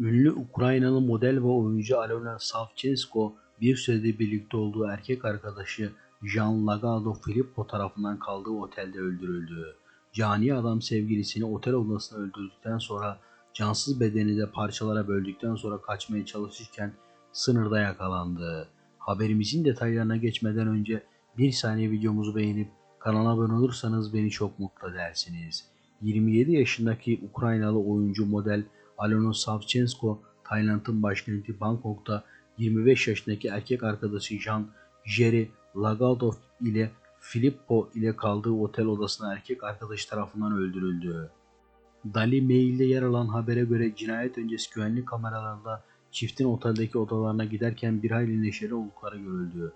Ünlü Ukraynalı model ve oyuncu Alona Savchenko bir süredir birlikte olduğu erkek arkadaşı Jean Lagado Filippo tarafından kaldığı otelde öldürüldü. Cani adam sevgilisini otel odasında öldürdükten sonra cansız bedeni de parçalara böldükten sonra kaçmaya çalışırken sınırda yakalandı. Haberimizin detaylarına geçmeden önce bir saniye videomuzu beğenip kanala abone olursanız beni çok mutlu edersiniz. 27 yaşındaki Ukraynalı oyuncu model Alona Savchenko, Tayland'ın başkenti Bangkok'ta 25 yaşındaki erkek arkadaşı Jean Jerry Lagadov ile Filippo ile kaldığı otel odasında erkek arkadaşı tarafından öldürüldü. Dali Mail'de yer alan habere göre cinayet öncesi güvenlik kameralarında çiftin oteldeki odalarına giderken bir hayli neşeli oldukları görüldü.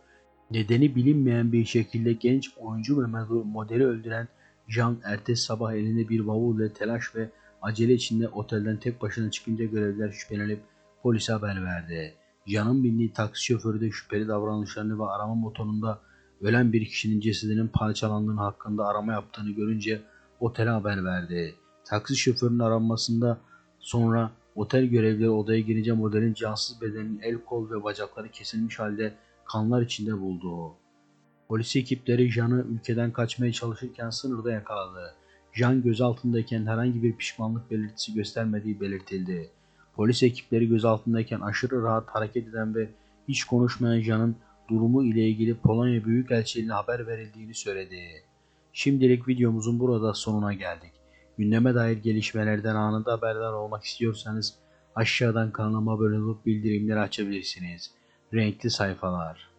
Nedeni bilinmeyen bir şekilde genç oyuncu ve modeli öldüren Jean ertesi sabah elinde bir bavul ile telaş ve acele içinde otelden tek başına çıkınca görevliler şüphelenip polise haber verdi. Jean'ın bindiği taksi şoförü de şüpheli davranışlarını ve arama motorunda ölen bir kişinin cesedinin parçalandığını hakkında arama yaptığını görünce otele haber verdi. Taksi şoförünün aranmasında sonra otel görevlileri odaya girince modelin cansız bedeninin el kol ve bacakları kesilmiş halde kanlar içinde buldu. Polis ekipleri Jean'ı ülkeden kaçmaya çalışırken sınırda yakaladı. Jean gözaltındayken herhangi bir pişmanlık belirtisi göstermediği belirtildi. Polis ekipleri gözaltındayken aşırı rahat hareket eden ve hiç konuşmayan Jean'ın durumu ile ilgili Polonya Büyükelçiliğine haber verildiğini söyledi. Şimdilik videomuzun burada sonuna geldik. Gündeme dair gelişmelerden anında haberdar olmak istiyorsanız aşağıdan kanalıma abone olup bildirimleri açabilirsiniz. Renkli sayfalar.